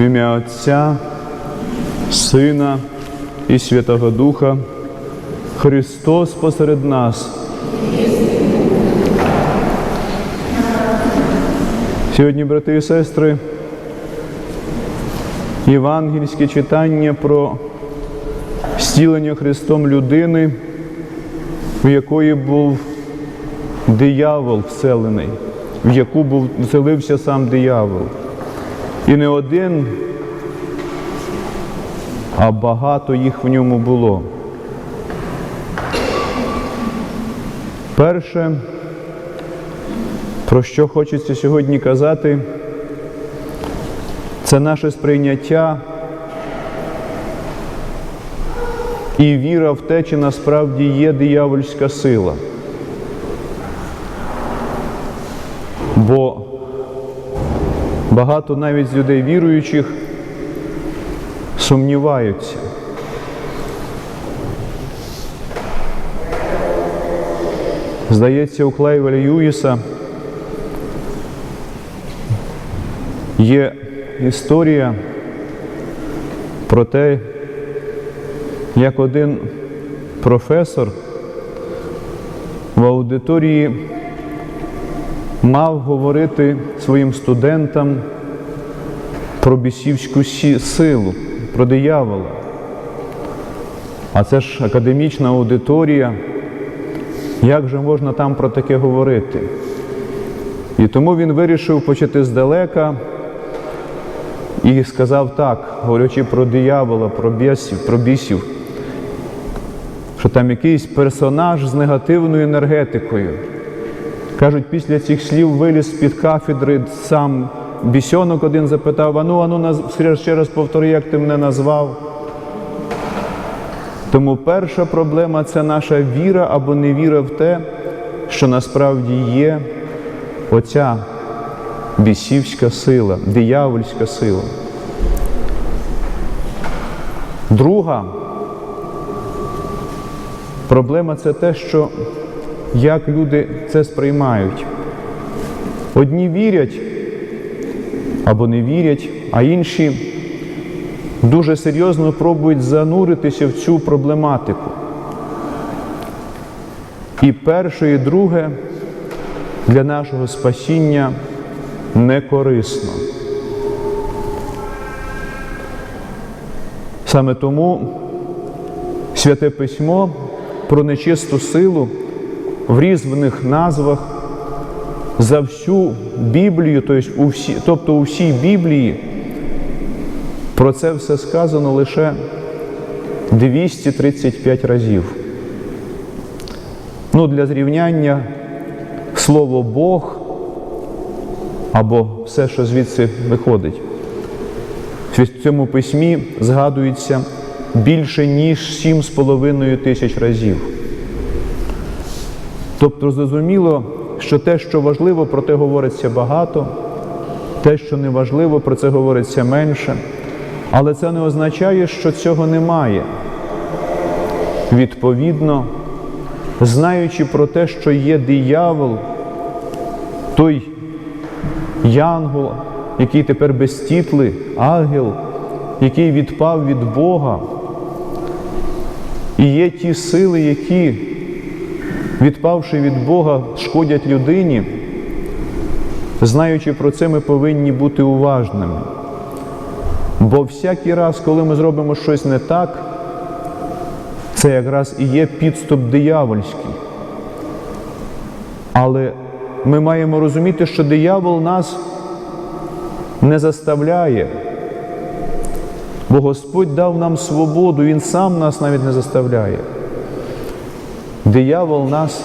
В ім'я Отця, Сина і Святого Духа, Христос посеред нас. Сьогодні, брати і сестри, євангельське читання про зцілення Христом людини, в якої був диявол вселений, в яку був вселився сам диявол. І не один, а багато їх в ньому було. Перше, про що хочеться сьогодні казати, це наше сприйняття і віра в те, чи насправді є диявольська сила. Бо багато навіть з людей віруючих сумніваються. Здається, у Клейвеля Юїса є історія про те, як один професор в аудиторії мав говорити своїм студентам про бісівську силу, про диявола. А це ж академічна аудиторія. Як же можна там про таке говорити? І тому він вирішив почати здалека і сказав так, говорячи про диявола, про бісів, про бісів, що там якийсь персонаж з негативною енергетикою. Кажуть, після цих слів виліз з-під кафедри сам бісьонок один запитав, ану, ану, ще раз повтори, як ти мене назвав. Тому перша проблема це наша віра або невіра в те, що насправді є оця бісівська сила, диявольська сила. Друга проблема це те, що як люди це сприймають. Одні вірять або не вірять, а інші дуже серйозно пробують зануритися в цю проблематику. І перше, і друге для нашого спасіння не корисно. Саме тому Святе Письмо про нечисту силу в різних назвах за всю Біблію, тобто у всі, тобто у всій Біблії, про це все сказано лише 235 разів. Ну, для зрівняння слово Бог або все, що звідси виходить. В цьому письмі згадується більше ніж 7,5 тисяч разів. Тобто зрозуміло, що те, що важливо, про те говориться багато, те, що не важливо, про це говориться менше. Але це не означає, що цього немає. Відповідно, знаючи про те, що є диявол, той янгол, який тепер безтітли, ангел, який відпав від Бога, і є ті сили, які, відпавши від Бога, шкодять людині, знаючи про це, ми повинні бути уважними. Бо всякий раз, коли ми зробимо щось не так, це якраз і є підступ диявольський. Але ми маємо розуміти, що диявол нас не заставляє, бо Господь дав нам свободу, Він сам нас навіть не заставляє. Диявол нас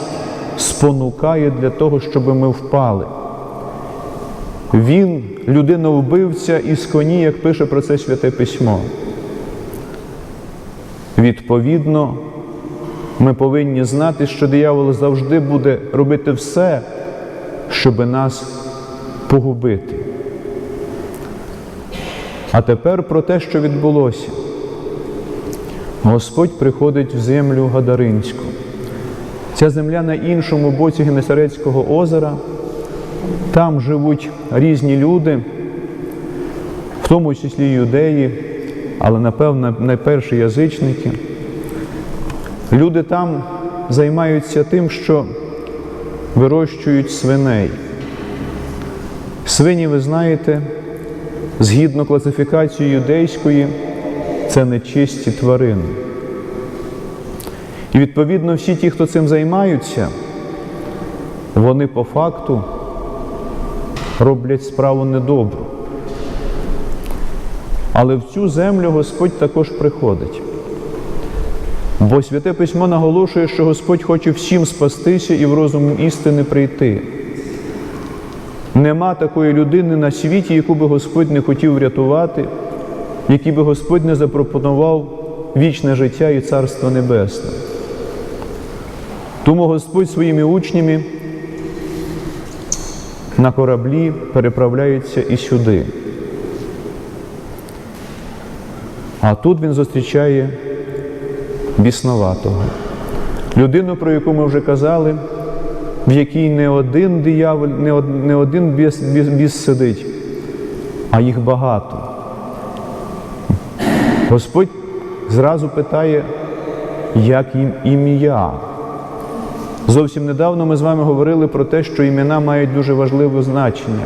спонукає для того, щоб ми впали. Він людина вбивця із коні, як пише про це Святе Письмо. Відповідно, ми повинні знати, що диявол завжди буде робити все, щоб нас погубити. А тепер про те, що відбулося. Господь приходить в землю Гадаринську. Ця земля на іншому боці Генесарецького озера. Там живуть різні люди, в тому числі юдеї, але напевно найперші язичники. Люди там займаються тим, що вирощують свиней. Свині, ви знаєте, згідно класифікації юдейської, це нечисті тварини. І відповідно всі ті, хто цим займаються, вони по факту роблять справу недобру. Але в цю землю Господь також приходить. Бо Святе Письмо наголошує, що Господь хоче всім спастися і в розум істини прийти. Нема такої людини на світі, яку би Господь не хотів врятувати, якій би Господь не запропонував вічне життя і Царство Небесне. Тому Господь своїми учнями на кораблі переправляється і сюди. А тут він зустрічає біснуватого. Людину, про яку ми вже казали, в якій не один диявол, не од- не один біс, біс, біс сидить, а їх багато. Господь зразу питає, як їм ім'я. Зовсім недавно ми з вами говорили про те, що імена мають дуже важливе значення.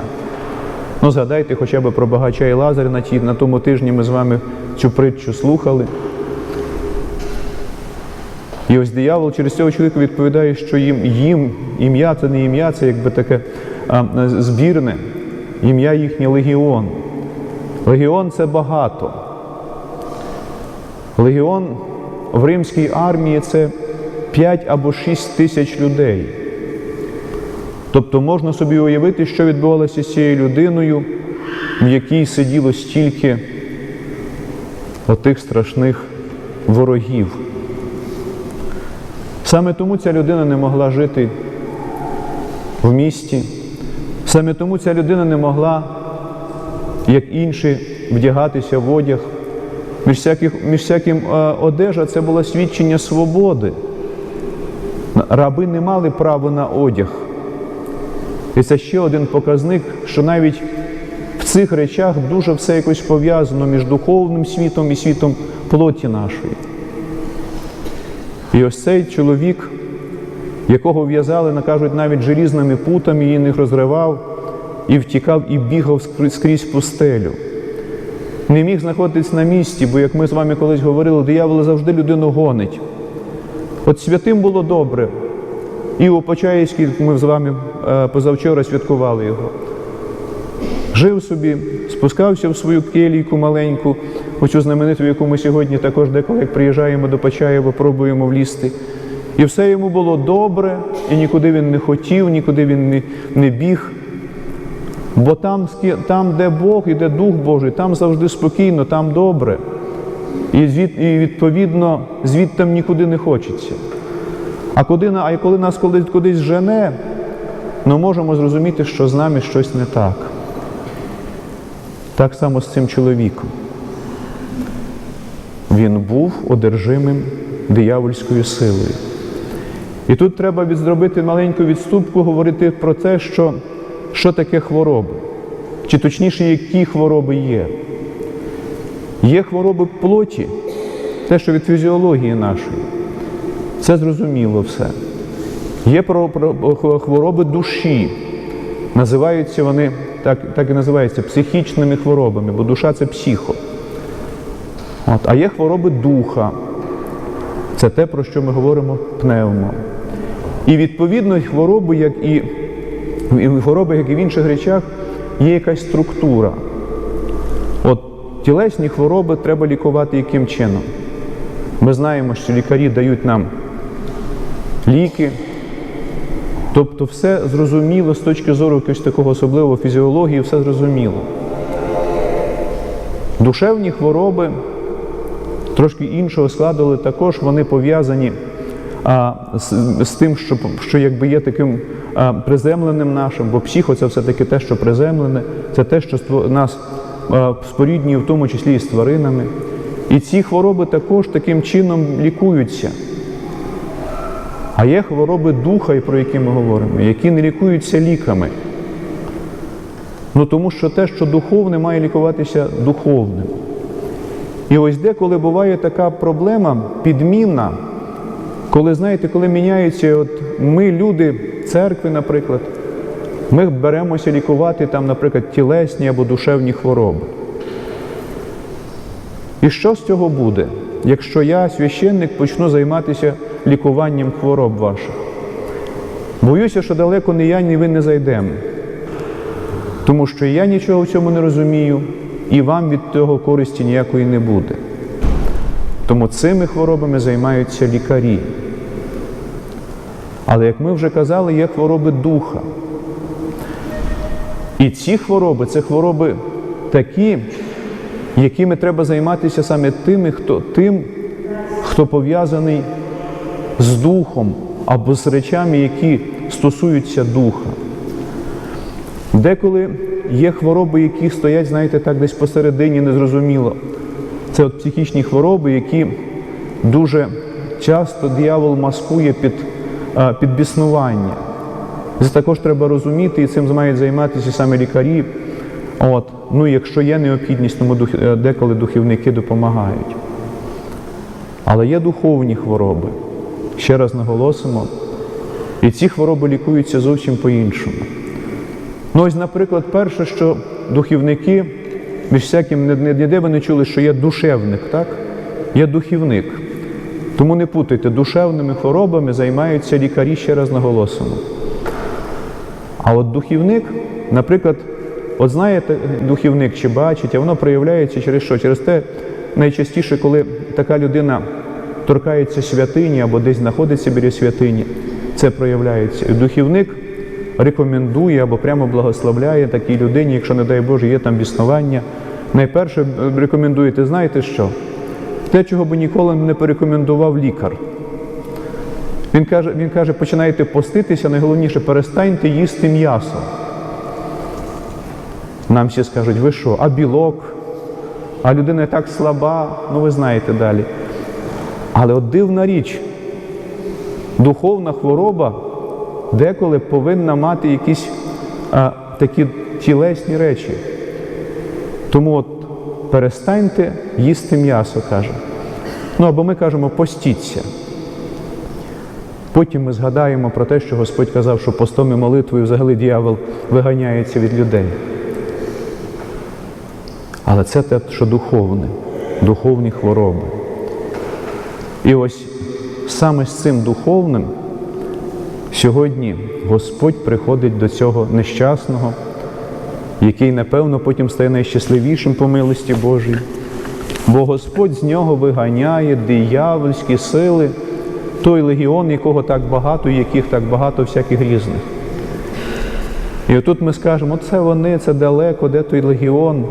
Ну, згадайте хоча б про багача і Лазаря на, на тому тижні ми з вами цю притчу слухали. І ось диявол через цього чоловіка відповідає, що їм, їм ім'я це не ім'я, це якби таке а, збірне, ім'я їхнє легіон. Легіон це багато. Легіон в римській армії це 5 або 6 тисяч людей. Тобто можна собі уявити, що відбувалося з цією людиною, в якій сиділо стільки отих страшних ворогів. Саме тому ця людина не могла жити в місті, саме тому ця людина не могла, як інші, вдягатися в одяг. Між, всяких, між всяким е, одежа це було свідчення свободи. Раби не мали права на одяг. І це ще один показник, що навіть в цих речах дуже все якось пов'язано між духовним світом і світом плоті нашої. І ось цей чоловік, якого в'язали, накажуть, навіть желізними путами, і їх розривав, і втікав, і бігав скрізь пустелю. Не міг знаходитись на місці, бо, як ми з вами колись говорили, диявол завжди людину гонить. От святим було добре. Іо Почаївський, ми з вами е, позавчора святкували його. Жив собі, спускався в свою келійку маленьку, оцю знамениту, яку ми сьогодні також деколи, як приїжджаємо до Почаєва, пробуємо влізти. І все йому було добре, і нікуди він не хотів, нікуди він не, не біг. Бо там, там, де Бог і де Дух Божий, там завжди спокійно, там добре. І, відповідно, звідти нікуди не хочеться. А, куди, а коли нас колись кудись жене, ми можемо зрозуміти, що з нами щось не так. Так само з цим чоловіком. Він був одержимим диявольською силою. І тут треба відзробити маленьку відступку, говорити про те, що, що таке хвороби, чи точніше, які хвороби є. Є хвороби плоті, те, що від фізіології нашої. Це зрозуміло все. Є про, хвороби душі. Називаються вони, так, так і називаються, психічними хворобами, бо душа це психо. От, а є хвороби духа. Це те, про що ми говоримо пневмо. І відповідно хвороби, як і хвороби, як і в інших речах, є якась структура. От тілесні хвороби треба лікувати яким чином? Ми знаємо, що лікарі дають нам ліки. Тобто все зрозуміло з точки зору якогось такого особливого фізіології, все зрозуміло. Душевні хвороби трошки іншого складу, але також вони пов'язані а, з, з тим, що, що якби є таким а, приземленим нашим, бо психо це все-таки те, що приземлене, це те, що нас а, споріднює в тому числі і з тваринами. І ці хвороби також таким чином лікуються. А є хвороби духа, і про які ми говоримо, які не лікуються ліками. Ну тому що те, що духовне, має лікуватися духовним. І ось деколи буває така проблема, підміна, коли, знаєте, коли міняються, от ми, люди церкви, наприклад, ми беремося лікувати там, наприклад, тілесні або душевні хвороби. І що з цього буде, якщо я, священник, почну займатися лікуванням хвороб ваших? Боюся, що далеко не я, ні ви не зайдемо. Тому що я нічого в цьому не розумію, і вам від того користі ніякої не буде. Тому цими хворобами займаються лікарі. Але як ми вже казали, є хвороби духа. І ці хвороби це хвороби такі, якими треба займатися саме тими, хто, тим, хто пов'язаний з духом або з речами, які стосуються духа. Деколи є хвороби, які стоять, знаєте, так десь посередині, незрозуміло. Це от психічні хвороби, які дуже часто диявол маскує під, під біснування. Це також треба розуміти, і цим мають займатися саме лікарі. От. Ну, якщо є необхідність, тому е, деколи духівники допомагають. Але є духовні хвороби. Ще раз наголосимо. І ці хвороби лікуються зовсім по-іншому. Ну, ось, наприклад, перше, що духівники, між всяким, ніде ви не чули, що є душевник, так? Є духівник. Тому не путайте, душевними хворобами займаються лікарі, ще раз наголосимо. А от духівник, наприклад, от знаєте, духівник чи бачить, а воно проявляється через що? Через те, найчастіше, коли така людина торкається святині або десь знаходиться біля святині, це проявляється. І духівник рекомендує або прямо благословляє такій людині, якщо, не дай Боже, є там біснування. Найперше рекомендуєте, знаєте що? Те, чого би ніколи не порекомендував лікар. Він каже, він каже, починайте поститися, найголовніше перестаньте їсти м'ясо. Нам всі скажуть, ви що, а білок, а людина так слаба, ну ви знаєте далі. Але от дивна річ, духовна хвороба деколи повинна мати якісь а, такі тілесні речі. Тому от перестаньте їсти м'ясо, каже. Ну або ми кажемо постіться. Потім ми згадаємо про те, що Господь казав, що постом і молитвою взагалі дьявол виганяється від людей. Але це те, що духовне, духовні хвороби. І ось саме з цим духовним сьогодні Господь приходить до цього нещасного, який, напевно, потім стає найщасливішим по милості Божій. Бо Господь з нього виганяє диявольські сили, той легіон, якого так багато, і яких так багато всяких різних. І отут ми скажемо, це вони, це далеко, де той легіон.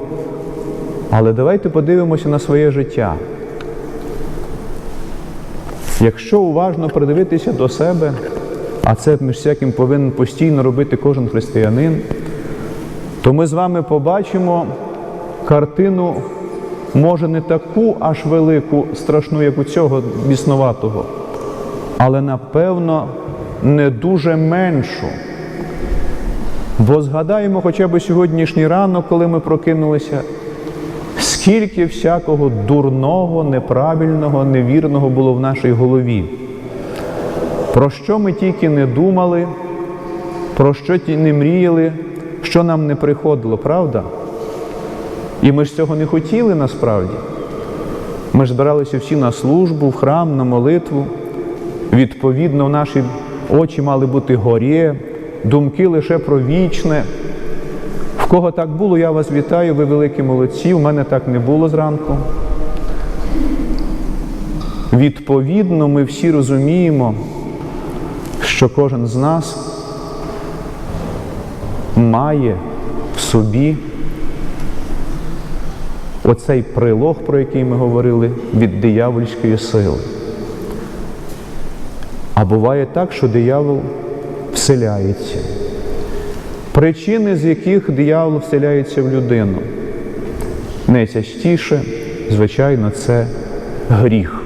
Але давайте подивимося на своє життя. Якщо уважно придивитися до себе, а це між всяким повинен постійно робити кожен християнин, то ми з вами побачимо картину, може, не таку аж велику, страшну, як у цього біснуватого, але напевно не дуже меншу. Бо згадаємо хоча б сьогоднішній ранок, коли ми прокинулися, скільки всякого дурного, неправильного, невірного було в нашій голові. Про що ми тільки не думали, про що ті не мріяли, що нам не приходило, правда? І ми ж цього не хотіли насправді. Ми ж збиралися всі на службу, в храм, на молитву. Відповідно, наші очі мали бути горі, думки лише про вічне. В кого так було, я вас вітаю, ви великі молодці. У мене так не було зранку. Відповідно, ми всі розуміємо, що кожен з нас має в собі оцей прилог, про який ми говорили, від диявольської сили. А буває так, що диявол вселяється. Причини, з яких диявол вселяється в людину, найчастіше, звичайно, це гріх.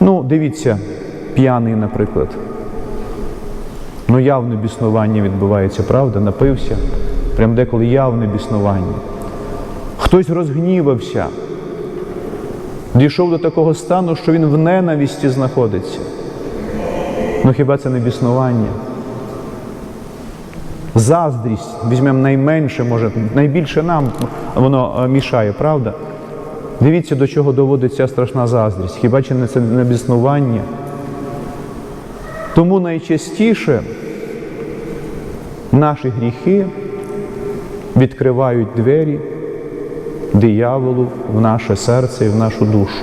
Ну, дивіться, п'яний, наприклад. Ну, явне біснування відбувається, правда? Напився. Прям деколи явне біснування. Хтось розгнівався, дійшов до такого стану, що він в ненависті знаходиться. Ну хіба це не біснування? Заздрість, візьмемо найменше, може, найбільше нам воно е, мішає, правда? Дивіться, до чого доводить ця страшна заздрість. Хіба чи не це не біснування? Тому найчастіше наші гріхи відкривають двері дияволу в наше серце і в нашу душу.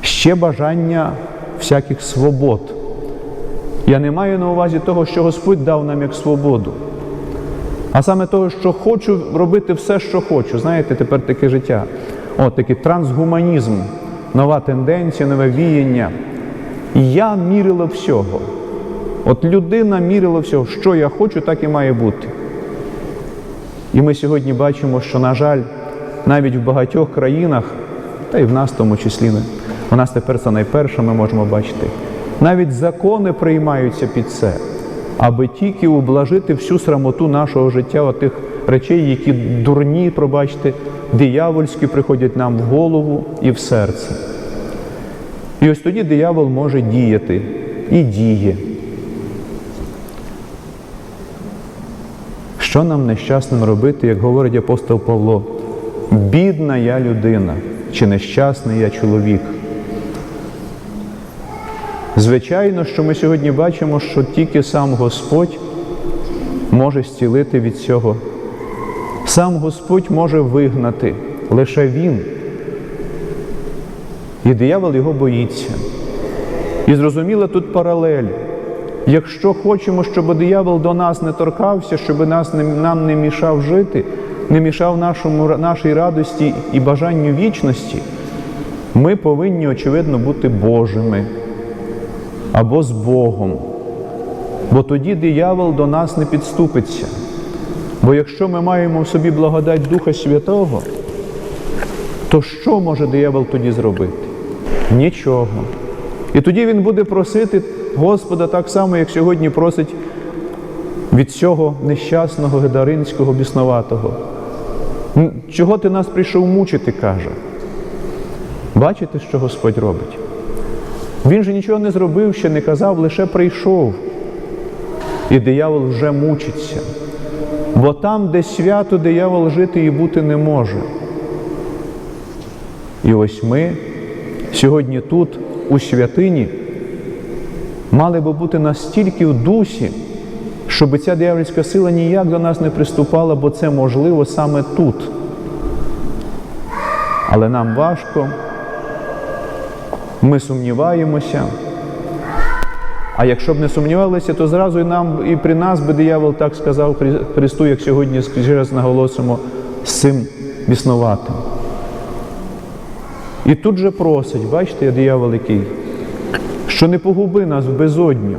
Ще бажання всяких свобод. Я не маю на увазі того, що Господь дав нам як свободу, а саме того, що хочу робити все, що хочу. Знаєте, тепер таке життя. От такий трансгуманізм, нова тенденція, нове віяння. Я мірила всього. От людина мірила всього, що я хочу, так і має бути. І ми сьогодні бачимо, що, на жаль, навіть в багатьох країнах, та й в нас в тому числі, у нас тепер це найперше ми можемо бачити, навіть закони приймаються під це, аби тільки ублажити всю срамоту нашого життя, отих речей, які дурні, пробачте, диявольські приходять нам в голову і в серце. І ось тоді диявол може діяти і діє. Що нам нещасним робити, як говорить апостол Павло? Бідна я людина чи нещасний я чоловік. Звичайно, що ми сьогодні бачимо, що тільки сам Господь може зцілити від цього. Сам Господь може вигнати, лише Він. І диявол його боїться. І зрозуміла тут паралель. Якщо хочемо, щоб диявол до нас не торкався, щоб нас нам не мішав жити, не мішав нашому, нашій радості і бажанню вічності, ми повинні, очевидно, бути Божими або з Богом. Бо тоді диявол до нас не підступиться. Бо якщо ми маємо в собі благодать Духа Святого, то що може диявол тоді зробити? Нічого. І тоді він буде просити Господа так само, як сьогодні просить від цього нещасного гедаринського біснуватого. Чого ти нас прийшов мучити, каже. Бачите, що Господь робить? Він же нічого не зробив, ще не казав, лише прийшов. І диявол вже мучиться. Бо там, де свято, диявол жити і бути не може. І ось ми сьогодні тут, у святині, мали би бути настільки в дусі, щоб ця диявольська сила ніяк до нас не приступала, бо це можливо саме тут. Але нам важко, ми сумніваємося. А якщо б не сумнівалися, то зразу і нам, і при нас би диявол так сказав Христу, як сьогодні ще раз наголосимо, з цим біснуватим. І тут же просить, бачите, я диявол який, що не погуби нас в безодню,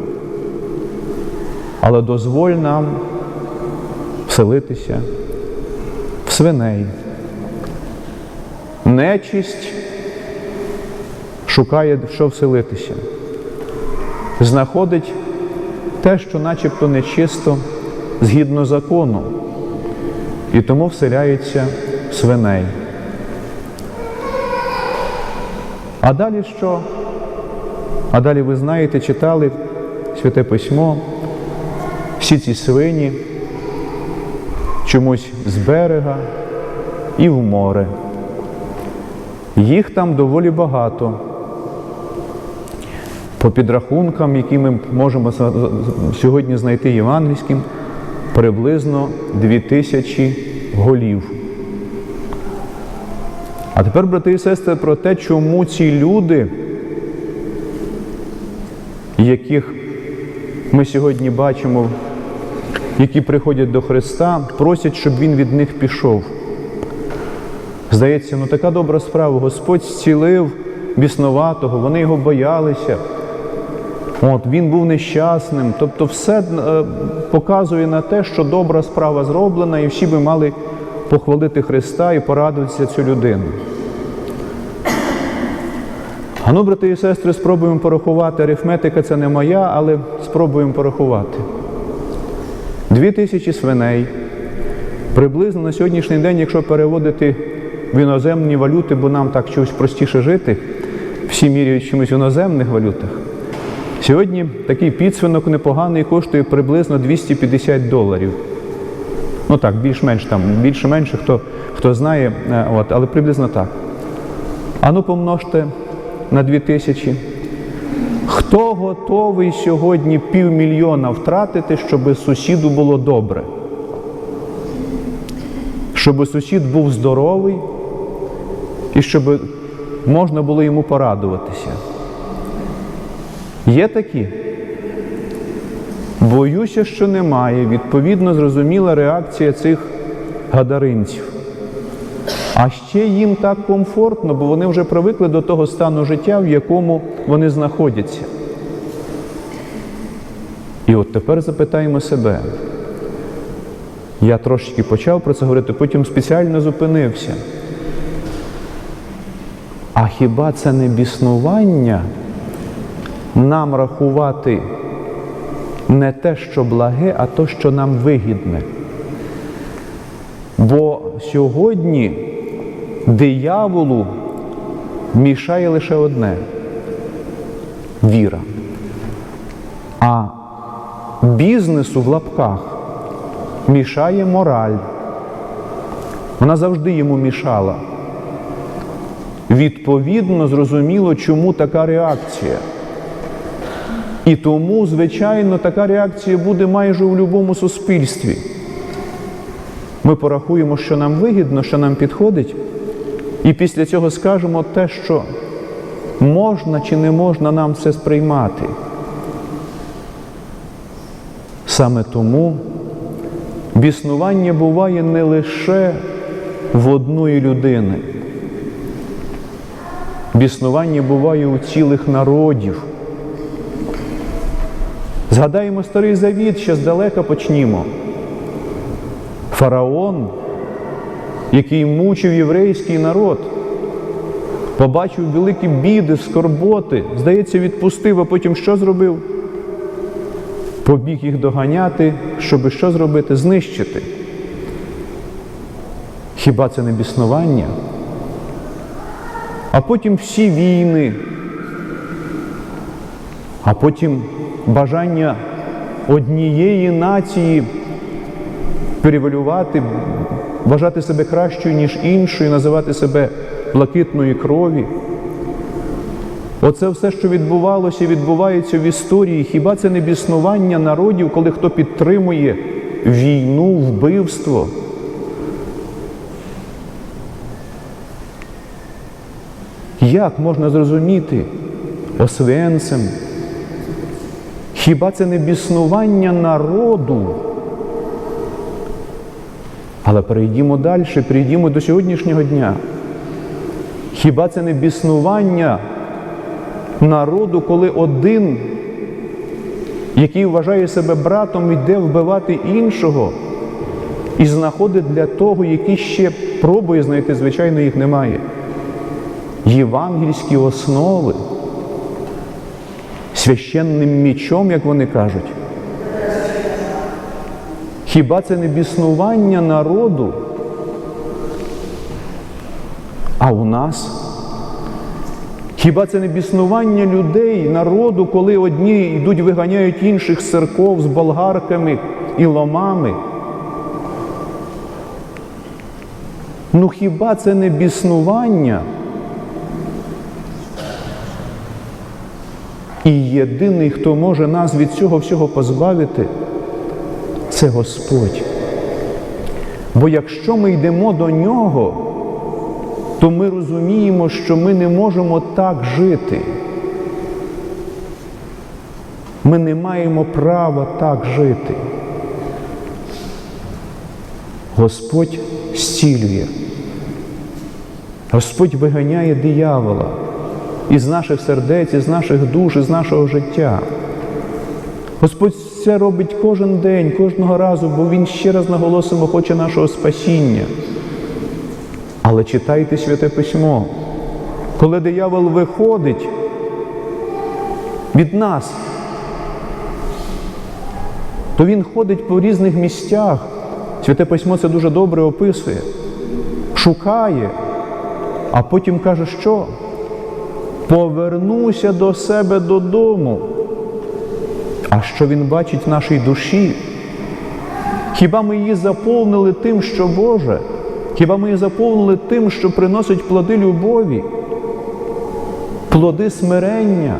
але дозволь нам вселитися в свиней. Нечисть шукає, що вселитися, знаходить те, що начебто нечисто згідно закону, і тому вселяється в свиней. А далі що? А далі ви знаєте, читали Святе Письмо, всі ці свині чомусь з берега і в море. Їх там доволі багато. По підрахункам, які ми можемо сьогодні знайти євангельським, приблизно дві тисячі голів. А тепер, брати і сестри, про те, чому ці люди, яких ми сьогодні бачимо, які приходять до Христа, просять, щоб Він від них пішов. Здається, ну така добра справа. Господь зцілив біснуватого, вони його боялися. От, Він був нещасним. Тобто, все е, показує на те, що добра справа зроблена, і всі би мали похвалити Христа і порадуватися цю людину. А ну, брати і сестри, спробуємо порахувати. Арифметика це не моя, але спробуємо порахувати. Дві тисячі свиней. Приблизно на сьогоднішній день, якщо переводити в іноземні валюти, бо нам так чогось простіше жити, всі міряють чимось в іноземних валютах. Сьогодні такий підсвинок непоганий коштує приблизно 250 доларів. Ну так, більш-менш там, більше-менше, хто, хто знає, е, от, але приблизно так. А ну помножте на 2000. Хто готовий сьогодні півмільйона втратити, щоб сусіду було добре? Щоб сусід був здоровий і щоб можна було йому порадуватися. Є такі? Боюся, що немає. Відповідно, зрозуміла реакція цих гадаринців. А ще їм так комфортно, бо вони вже привикли до того стану життя, в якому вони знаходяться. І от тепер запитаємо себе. Я трошечки почав про це говорити, потім спеціально зупинився. А хіба це не біснування нам рахувати не те, що благе, а те, що нам вигідне? Бо сьогодні дияволу мішає лише одне віра. А бізнесу в лапках мішає мораль. Вона завжди йому мішала. Відповідно, зрозуміло, чому така реакція. І тому, звичайно, така реакція буде майже у будь-якому суспільстві. Ми порахуємо, що нам вигідно, що нам підходить, і після цього скажемо те, що можна чи не можна нам це сприймати. Саме тому біснування буває не лише в одної людини. Біснування буває у цілих народів. Згадаємо старий завіт, ще здалека почнімо. Фараон, який мучив єврейський народ, побачив великі біди, скорботи, здається, відпустив, а потім що зробив? Побіг їх доганяти, щоби що зробити? Знищити. Хіба це не біснування? А потім всі війни, а потім бажання однієї нації перевалювати, вважати себе кращою, ніж іншою, називати себе блакитної крові. Оце все, що відбувалося і відбувається в історії. Хіба це не біснування народів, коли хто підтримує війну, вбивство? Як можна зрозуміти освенцем? Хіба це не біснування народу? Але перейдімо далі, перейдімо до сьогоднішнього дня. Хіба це не біснування народу, коли один, який вважає себе братом, йде вбивати іншого і знаходить для того, який ще пробує знайти, звичайно, їх немає. Євангельські основи священним мічом, як вони кажуть. Хіба це не біснування народу? А у нас? Хіба це не біснування людей, народу, коли одні йдуть, виганяють інших з церков з болгарками і ломами? Ну хіба це не біснування? І єдиний, хто може нас від цього всього позбавити, це Господь. Бо якщо ми йдемо до Нього, то ми розуміємо, що ми не можемо так жити. Ми не маємо права так жити. Господь зцілює. Господь виганяє диявола із наших сердець, із наших душ, із нашого життя. Господь це робить кожен день, кожного разу, бо Він ще раз наголосимо хоче нашого спасіння. Але читайте святе письмо. Коли диявол виходить, від нас, то він ходить по різних місцях. Святе письмо це дуже добре описує, шукає, а потім каже, що? Повернуся до себе додому. А що він бачить в нашій душі? Хіба ми її заповнили тим, що Боже? Хіба ми її заповнили тим, що приносить плоди любові, плоди смирення?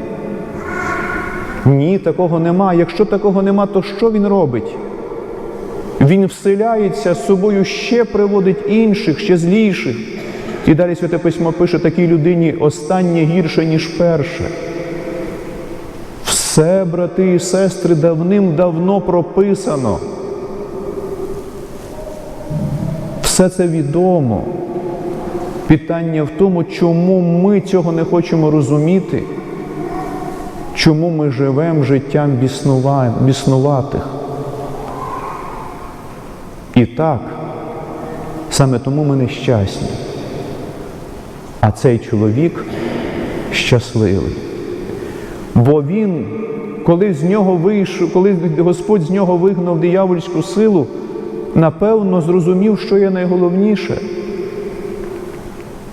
Ні, такого нема. Якщо такого нема, то що він робить? Він вселяється з собою ще приводить інших, ще зліших. І далі Святе Письмо пише такій людині останнє гірше, ніж перше. Все, брати і сестри, давним-давно прописано. Все це відомо. Питання в тому, чому ми цього не хочемо розуміти, чому ми живемо життям біснуватих. І так, саме тому ми нещасні. А цей чоловік щасливий. Бо він, коли з нього вийшов, коли Господь з нього вигнав диявольську силу, напевно, зрозумів, що є найголовніше.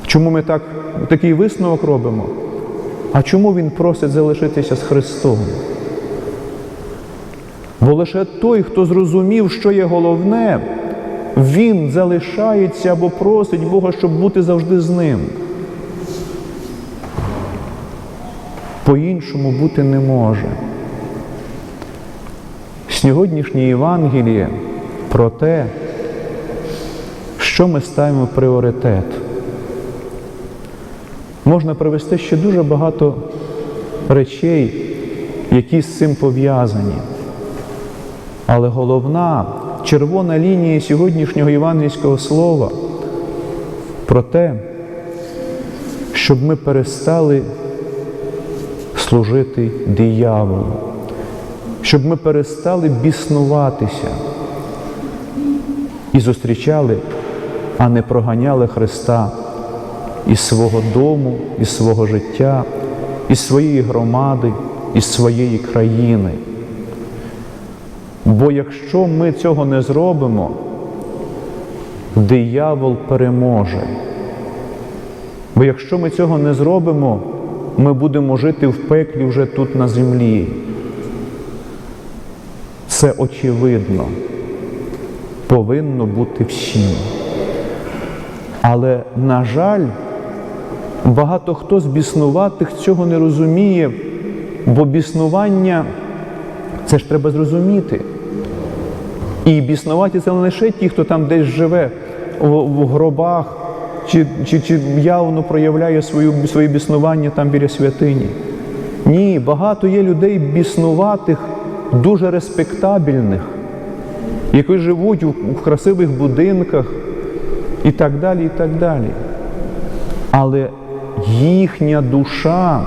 Чому ми так, такий висновок робимо? А чому він просить залишитися з Христом? Бо лише той, хто зрозумів, що є головне, він залишається або просить Бога, щоб бути завжди з ним. По-іншому бути не може. Сьогоднішнє Євангеліє про те, що ми ставимо пріоритет. Можна привести ще дуже багато речей, які з цим пов'язані. Але головна червона лінія сьогоднішнього євангельського слова про те, щоб ми перестали служити дияволу, щоб ми перестали біснуватися і зустрічали, а не проганяли Христа із свого дому, із свого життя, із своєї громади, із своєї країни. Бо якщо ми цього не зробимо, диявол переможе. Бо якщо ми цього не зробимо, ми будемо жити в пеклі вже тут на землі. Це очевидно, повинно бути всім. Але, на жаль, багато хто з біснуватих цього не розуміє, бо біснування це ж треба зрозуміти. І біснуваті це не лише ті, хто там десь живе в, гробах, чи, чи, чи явно проявляє свою, своє біснування там біля святині. Ні, багато є людей біснуватих, дуже респектабельних, які живуть в красивих будинках і так далі, і так далі. Але їхня душа,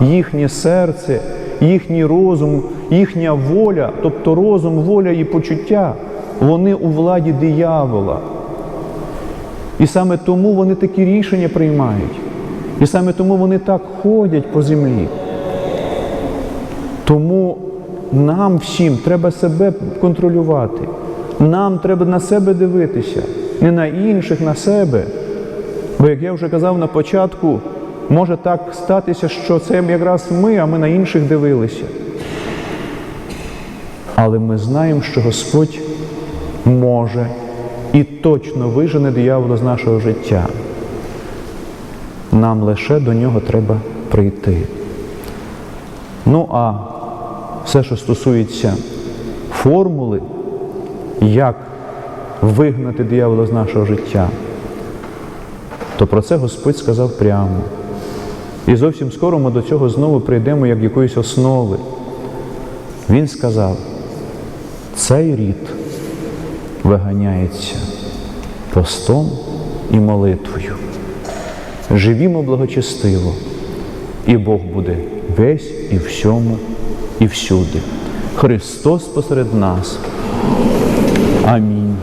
їхнє серце, їхній розум, їхня воля, тобто розум, воля і почуття, вони у владі диявола. І саме тому вони такі рішення приймають. І саме тому вони так ходять по землі. Тому нам всім треба себе контролювати. Нам треба на себе дивитися, не на інших, на себе. Бо, як я вже казав на початку, може так статися, що це якраз ми, а ми на інших дивилися. Але ми знаємо, що Господь може і точно вижене диявола з нашого життя. Нам лише до нього треба прийти. Ну а все, що стосується формули, як вигнати диявола з нашого життя, то про це Господь сказав прямо. І зовсім скоро ми до цього знову прийдемо як якоїсь основи. Він сказав, цей рід виганяється постом і молитвою. Живімо благочестиво, і Бог буде весь і всьому, і всюди. Христос посеред нас. Амінь.